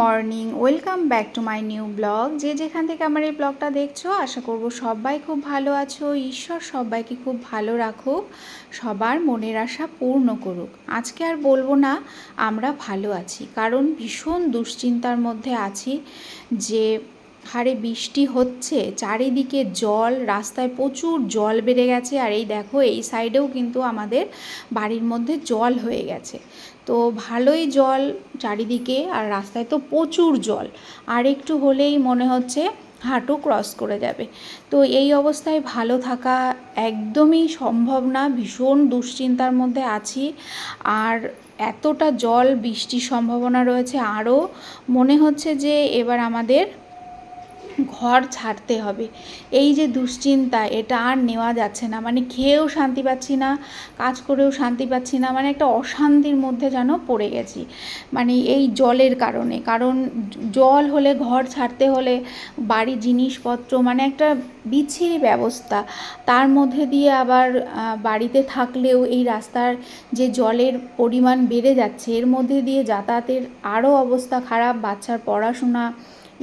Morning, welcome back to my new blog. যে যেখান থেকে আমার এই ব্লগটা দেখছ, আশা করব সবাই খুব ভালো আছো। ঈশ্বর সবাইকে খুব ভালো রাখুক, সবার মনের আশা পূর্ণ করুক। আজকে আর বলব না, আমরা ভালো আছি। কারণ ভীষণ দুশ্চিন্তার মধ্যে আছি যে হারে বৃষ্টি হচ্ছে, চারিদিকে জল, রাস্তায় প্রচুর জল বেড়ে গেছে। আর এই দেখো, এই সাইডেও কিন্তু আমাদের বাড়ির মধ্যে জল হয়ে গেছে। তো ভালোই জল চারিদিকে, আর রাস্তায় তো প্রচুর জল। আর একটু হলেই মনে হচ্ছে হাঁটু ক্রস করে যাবে। তো এই অবস্থায় ভালো থাকা একদমই সম্ভব না। ভীষণ দুশ্চিন্তার মধ্যে আছি। আর এতটা জল, বৃষ্টির সম্ভাবনা রয়েছে। আরও মনে হচ্ছে যে এবার আমাদের ঘর ছাড়তে হবে। এই যে দুশ্চিন্তা, এটা আর নেওয়া যাচ্ছে না। মানে খেয়েও শান্তি পাচ্ছি না, কাজ করেও শান্তি পাচ্ছি না মানে একটা অশান্তির মধ্যে যেন পড়ে গেছি। মানে এই জলের কারণে। কারণ জল হলে, ঘর ছাড়তে হলে বাড়ির জিনিসপত্র মানে একটা বিচ্ছিরি ব্যবস্থা। তার মধ্যে দিয়ে আবার বাড়িতে থাকলেও এই রাস্তার যে জলের পরিমাণ বেড়ে যাচ্ছে, এর মধ্যে দিয়ে যাতায়াতের আরও অবস্থা খারাপ, বাচ্চার পড়াশোনা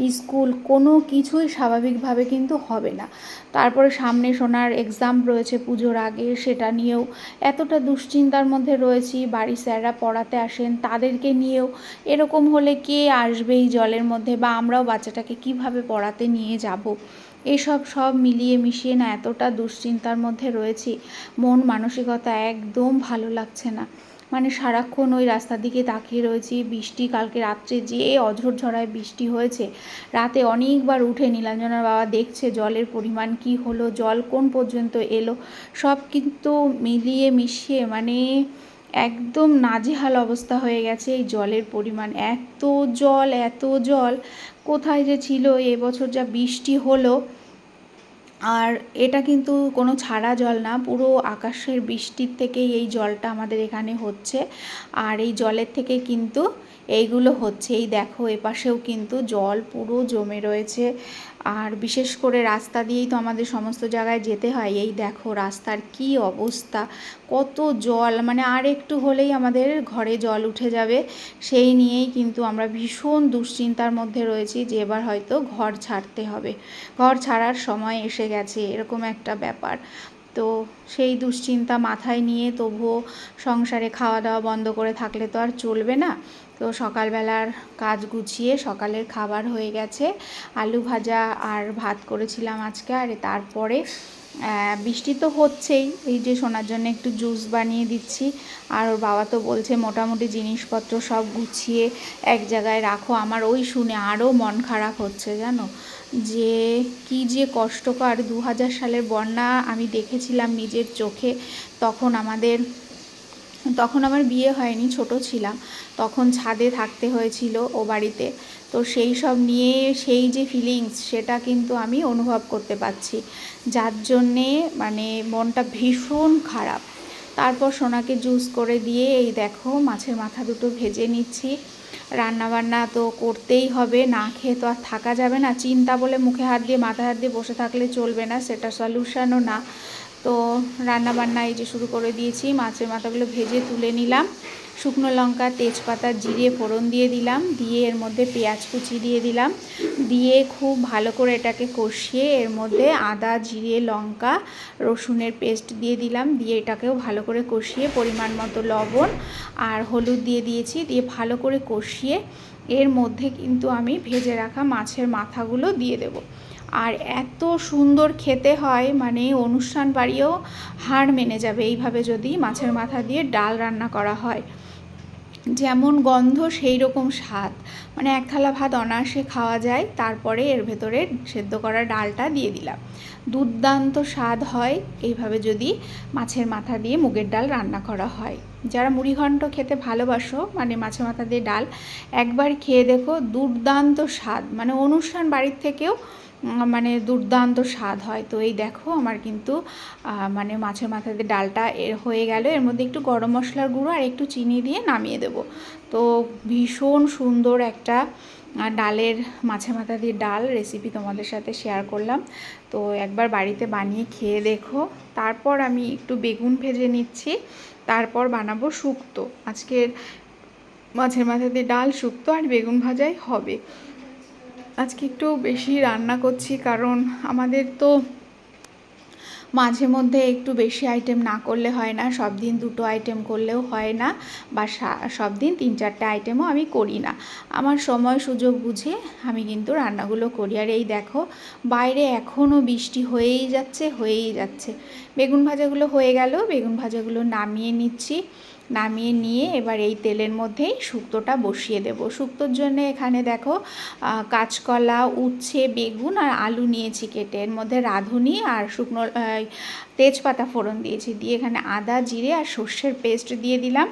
স্কুল কোনো কিছুই স্বাভাবিকভাবে কিন্তু হবে না। তারপরে সামনে সোনার এক্সাম রয়েছে পুজোর আগে, সেটা নিয়েও এতটা দুশ্চিন্তার মধ্যে রয়েছি। বাড়ির স্যাররা পড়াতে আসেন, তাদেরকে নিয়েও এরকম হলে কে আসবে এই জলের মধ্যে বা আমরাও বাচ্চাটাকে কীভাবে পড়াতে নিয়ে যাব? এসব সব মিলিয়ে মিশিয়ে না এতটা দুশ্চিন্তার মধ্যে রয়েছি। মন, মানসিকতা একদম ভালো লাগছে না। মানে সারাক্ষণ ওই রাস্তার দিকে তাকিয়ে রয়েছি। বৃষ্টি, কালকে রাত্রে যে অঝর ঝড়ায় বৃষ্টি হয়েছে, রাতে অনেকবার উঠে নীলাঞ্জনার বাবা দেখছে জলের পরিমাণ কি হলো, জল কোন পর্যন্ত এলো, সব কিন্তু মিলিয়ে মিশিয়ে মানে একদম নাজেহাল অবস্থা হয়ে গেছে এই জলের পরিমাণ। এত জল এত জল, কোথায় যে ছিল এবছর যা বৃষ্টি হলো আর এটা কিন্তু কোনো ছাড়া জল না, পুরো আকাশের বৃষ্টির থেকেই এই জলটা আমাদের এখানে হচ্ছে। আর এই জলের থেকে কিন্তু এইগুলো হচ্ছে। এই দেখো, এপাশেও কিন্তু জল পুরো জমে রয়েছে। আর বিশেষ করে রাস্তা দিয়েই তো আমাদের সমস্ত জায়গায় যেতে হয়। এই দেখো, রাস্তার কি অবস্থা। কত জল মানে আর একটু হলেই আমাদের ঘরে জল উঠে যাবে। সেই নিয়েই কিন্তু আমরা ভীষণ দুশ্চিন্তার মধ্যে রয়েছি যে এবার হয়তো ঘর ছাড়তে হবে। ঘর ছাড়ার সময় এসে গেছে, এরকম একটা ব্যাপার। তো সেই দুশ্চিন্তা মাথায় নিয়ে তবুও সংসারে খাওয়া দাওয়া বন্ধ করে থাকলে তো আর চলবে না। তো সকালবেলার কাজ গুছিয়ে সকালের খাবার হয়ে গেছে। আলু ভাজা আর ভাত করেছিলাম আজকে, আর তারপরে বৃষ্টি তো হচ্ছেই। এই যে শোনার জন্য একটু জুস বানিয়ে দিচ্ছি। আর ওর বাবা তো বলছে, মোটামুটি জিনিসপত্র সব গুছিয়ে এক জায়গায় রাখো। আমার ওই শুনে আরও মন খারাপ হচ্ছে, জানো? যে কি যে কষ্টকর। দু হাজার সালের বন্যা আমি দেখেছিলাম নিজের চোখে। তখন আমাদের, তখন আমার বিয়ে হয়নি, ছোট ছিলাম। তখন ছাদে থাকতে হয়েছিল ও বাড়িতে। তো সেই সব নিয়ে সেই যে ফিলিংস সেটা কিন্তু আমি অনুভব করতে পারছি। যার জন্যে মানে মনটা ভীষণ খারাপ। তারপর সোনাকে জুস করে দিয়ে এই দেখো মাছের মাথা দুটো ভেজে নিচ্ছি। রান্নাবান্না তো করতেই হবে, না খেয়ে তো আর থাকা যাবে না। চিন্তা বলে মুখে হাত দিয়ে মাথা হাত দিয়ে বসে থাকলে চলবে না, সেটা সলিউশনও না। তো রান্না বান্না এই যে শুরু করে দিয়েছি, মাছের মাথাগুলো ভেজে তুলে নিলাম। শুকনো লঙ্কা, তেজপাতা, জিরে, ফোড়ন দিয়ে দিলাম। দিয়ে এর মধ্যে পেঁয়াজ কুচি দিয়ে দিলাম। দিয়ে খুব ভালো করে এটাকে কষিয়ে এর মধ্যে আদা, জিরে, লঙ্কা, রসুনের পেস্ট দিয়ে দিলাম। দিয়ে এটাকেও ভালো করে কষিয়ে পরিমাণ মতো লবণ আর হলুদ দিয়ে দিয়েছি। দিয়ে ভালো করে কষিয়ে এর মধ্যে কিন্তু আমি ভেজে রাখা মাছের মাথাগুলো দিয়ে দেবো। আর এত সুন্দর খেতে হয় মানে অনুষ্ঠান বাড়িও হাড় মেনে যাবে এইভাবে যদি মাছের মাথা দিয়ে ডাল রান্না করা হয়। যেমন গন্ধ সেই রকম স্বাদ। মানে এক থালা ভাত অনায়াসে খাওয়া যায়, তারপরে এর ভেতরে সেদ্ধ করা ডালটা দিয়ে দিলাম। দুর্দান্ত স্বাদ হয় এইভাবে যদি মাছের মাথা দিয়ে মুগের ডাল রান্না করা হয়। যারা মুড়িঘণ্ট খেতে ভালোবাসো মানে মাছের মাথা দিয়ে ডাল, একবার খেয়ে দেখো দুর্দান্ত স্বাদ। মানে অনুষ্ঠান বাড়ির থেকেও মানে দুর্দান্ত স্বাদ হয়। তো এই দেখো আমার কিন্তু মানে মাছের মাথাতে ডালটা এর হয়ে গেল। এর মধ্যে একটু গরম মশলার গুঁড়ো আর একটু চিনি দিয়ে নামিয়ে দেব। তো ভীষণ সুন্দর একটা ডালের মাছে মাথা দিয়ে ডাল রেসিপি তোমাদের সাথে শেয়ার করলাম। তো একবার বাড়িতে বানিয়ে খেয়ে দেখো। তারপর আমি একটু বেগুন ভেজে নিচ্ছি। তারপর বানাবো শুক্তো। আজকের মাছের মাথা দিয়ে ডাল শুক্তো আর বেগুন ভাজাই হবে। আজকে একটু বেশি রান্না করছি কারণ আমাদের তো মাঝে মধ্যে একটু বেশি আইটেম না করলে হয় না, সব দিন দুটো আইটেম করলেও হয় না বা সব দিন তিন চারটে আইটেমও আমি করি না। আমার সময় সুযোগ বুঝে আমি কিন্তু রান্নাগুলো করি। আর এই দেখো, বাইরে এখনও বৃষ্টি হয়েই যাচ্ছে হয়েই যাচ্ছে। বেগুন ভাজাগুলো হয়ে গেল, বেগুন ভাজাগুলো নামিয়ে নিচ্ছি। নামিয়ে নিয়ে এবার এই তেলের মধ্যেই শুক্তোটা বসিয়ে দেব। শুক্তোর জন্য এখানে দেখো কাঁচকলা, উচ্ছে, বেগুন আর আলু নিয়েছি কেটে। এর মধ্যে রাঁধুনি আর শুকনো তেজপাতা ফোড়ন দিয়েছি। দিয়ে এখানে আদা, জিরে আর সর্ষের পেস্ট দিয়ে দিলাম।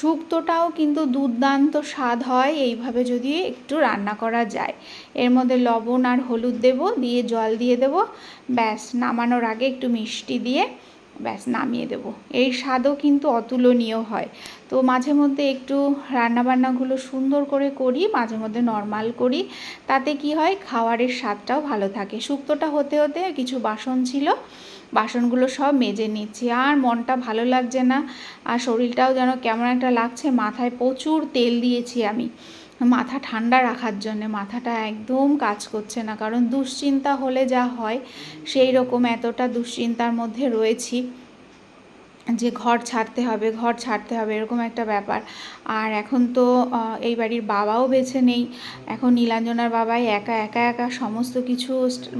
শুক্তোটাও কিন্তু দুর্দান্ত স্বাদ হয়, এইভাবে যদি একটু রান্না করা যায়। এর মধ্যে লবণ আর হলুদ দেব, দিয়ে জল দিয়ে দেব। ব্যাস, নামানোর আগে একটু মিষ্টি দিয়ে ব্যাস, নামিয়ে দেব। এই স্বাদও কিন্তু অতুলনীয় হয়। তো মাঝে মধ্যে একটু রান্নাবান্নাগুলো সুন্দর করে করি, মাঝে মধ্যে নর্মাল করি। তাতে কি হয় খাওয়ারের স্বাদটাও ভালো থাকে। শুক্তোটা হতে হতে কিছু বাসন ছিল, বাসনগুলো সব মেজে নিচ্ছি। আর মনটা ভালো লাগছে না, আর শরীরটাও যেন কেমন একটা লাগছে, মাথায় প্রচুর তেল দিয়েছি আমি। মাথা ঠান্ডা রাখার জন্য, মাথাটা একদম কাজ করছে না। কারণ দুশ্চিন্তা হলে যা হয় সেই রকম এতটা দুশ্চিন্তার মধ্যে রয়েছি। যে ঘর ছাড়তে হবে, ঘর ছাড়তে হবে, এরকম একটা ব্যাপার। আর এখন তো এই বাড়ির বাবাও বেছে নেই। এখন নীলাঞ্জনার বাবাই একা একা একা সমস্ত কিছু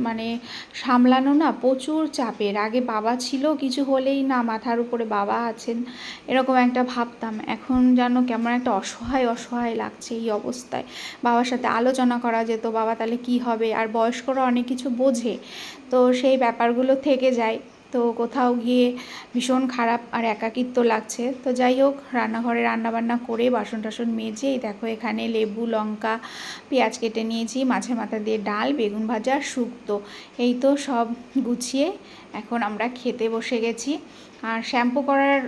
মানে সামলানো না, প্রচুর চাপের। আগে বাবা ছিল, কিছু হলেই না, মাথার উপরে বাবা আছেন, এরকম একটা ভাবতাম। এখন যেন কেমন একটা অসহায় অসহায় লাগছে এই অবস্থায়। বাবার সাথে আলোচনা করা যেত, বাবা তাহলে কি হবে? আর বয়স্করা অনেক কিছু বোঝে। তো সেই ব্যাপারগুলো থেকে যায়। তো কোথাও গিয়ে ভীষণ খারাপ আর একাকিত্ব লাগছে। তো যাই হোক, রান্নাঘরে রান্নাবান্না করে বাসন টাসন মেজে দেখো এখানে লেবু, লঙ্কা, পেঁয়াজ কেটে নিয়েছি। মাছের মাথা দিয়ে ডাল, বেগুন ভাজা, শুক্তো। এই তো সব গুছিয়ে এখন আমরা খেতে বসে গেছি। আর শ্যাম্পু করার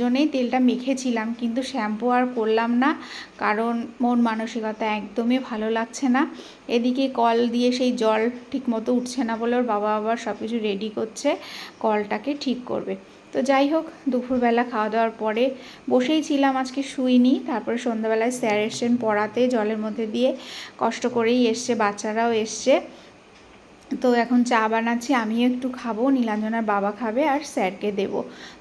জন্যেই তেলটা মেখেছিলাম, কিন্তু শ্যাম্পু আর করলাম না, কারণ মন মানসিকতা একদমই ভালো লাগছে না। এদিকে কল দিয়ে সেই জল ঠিকমতো উঠছে না বলে ওর বাবা আবার সব কিছু রেডি করছে, কলটাকে ঠিক করবে। তো যাই হোক, দুপুরবেলা খাওয়া দাওয়ার পরে বসেই ছিলাম, আজকে শুইনি, তারপরে সন্ধ্যাবেলায় স্যার এসছেন পড়াতে, জলের মধ্যে দিয়ে কষ্ট করেই এসছে, বাচ্চারাও এসছে। তো এখন চা বানাচ্ছি, আমিও একটু খাব, নীলাঞ্জনার বাবা খাবে আর স্যারকে দেব।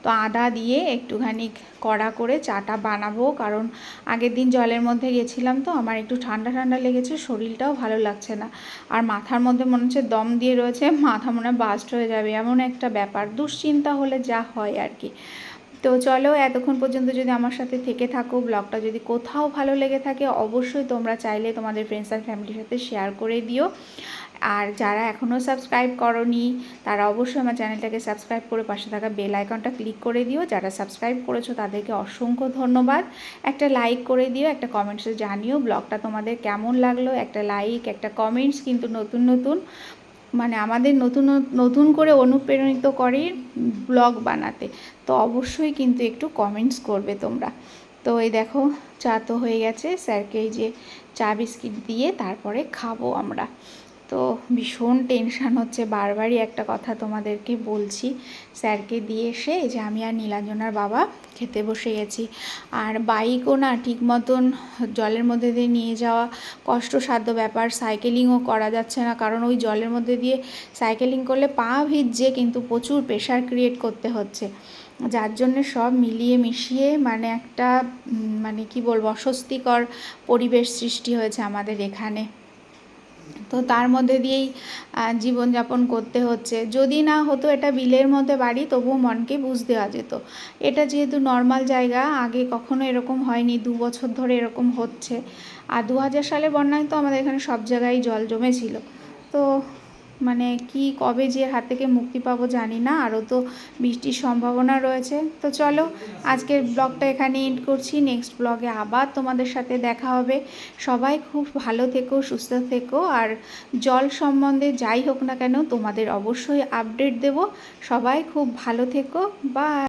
তো আদা দিয়ে একটুখানি কড়া করে চাটা বানাবো, কারণ আগের দিন জলের মধ্যে গেছিলাম তো, আমার একটু ঠান্ডা ঠান্ডা লেগেছে, শরীরটাও ভালো লাগছে না। আর মাথার মধ্যে মনে হচ্ছে দম দিয়ে রয়েছে, মাথা মনে বাস্ট হয়ে যাবে, এমন একটা ব্যাপার, দুশ্চিন্তা হলে যা হয় আর কি। তো চলো, এতক্ষণ পর্যন্ত যদি আমার সাথে থেকে থাকো, ব্লগটা যদি কোথাও ভালো লেগে থাকে, অবশ্যই তোমরা চাইলে তোমাদের ফ্রেন্ডস আর ফ্যামিলির সাথে শেয়ার করে দিও। আর যারা এখনও সাবস্ক্রাইব করনি, তারা অবশ্যই আমার চ্যানেলটাকে সাবস্ক্রাইব করে পাশে থাকা বেল আইকনটা ক্লিক করে দিও। যারা সাবস্ক্রাইব করেছ, তাদেরকে অসংখ্য ধন্যবাদ। একটা লাইক করে দিও, একটা কমেন্টসে জানিও ব্লগটা তোমাদের কেমন লাগল। একটা লাইক একটা কমেন্টস কিন্তু নতুন নতুন মানে আমাদের নতুন নতুন করে অনুপ্রেরণিত করে ব্লগ বানাতে। তো অবশ্যই কিন্তু একটু কমেন্টস করবে তোমরা। তো এই দেখো, চা তো হয়ে গেছে। স্যারকে এই যে চা বিস্কিট দিয়ে তারপরে খাব আমরা। তো ভীষণ টেনশান হচ্ছে, বারবারই একটা কথা তোমাদেরকে বলছি। স্যারকে দিয়ে এসে যে আমি আর নীলাঞ্জনার বাবা খেতে বসে গেছি। আর বাইকও না ঠিক মতন জলের মধ্যে দিয়ে নিয়ে যাওয়া কষ্টসাধ্য ব্যাপার সাইকেলিংও করা যাচ্ছে না। কারণ ওই জলের মধ্যে দিয়ে সাইকেলিং করলে পা ভিজছে, কিন্তু প্রচুর প্রেশার ক্রিয়েট করতে হচ্ছে। যার জন্যে সব মিলিয়ে মিশিয়ে মানে একটা মানে কি বলব, অস্বস্তিকর পরিবেশ সৃষ্টি হয়েছে আমাদের এখানে। তো তার মধ্যে দিয়েই জীবনযাপন করতে হচ্ছে। যদি না হতো এটা বিলের মধ্যে বাড়ি, তবুও মনকে বুঝ দেওয়া যেত। এটা যেহেতু নর্মাল জায়গা, আগে কখনো এরকম হয়নি, দু বছর ধরে এরকম হচ্ছে। আর দু হাজার সালে বন্যায় তো আমাদের এখানে সব জায়গায় জল জমেছিল। তো মানে কি কবে যে হাত থেকে মুক্তি পাবো জানি না, আরও তো বৃষ্টির সম্ভাবনা রয়েছে। তো চলো, আজকের ব্লগটা এখানে এন্ড করছি। নেক্সট ব্লগে আবার তোমাদের সাথে দেখা হবে। সবাই খুব ভালো থেকো, সুস্থ থেকো, আর জল সম্বন্ধে যাই হোক না কেন, তোমাদের অবশ্যই আপডেট দেব। সবাই খুব ভালো থেকো বা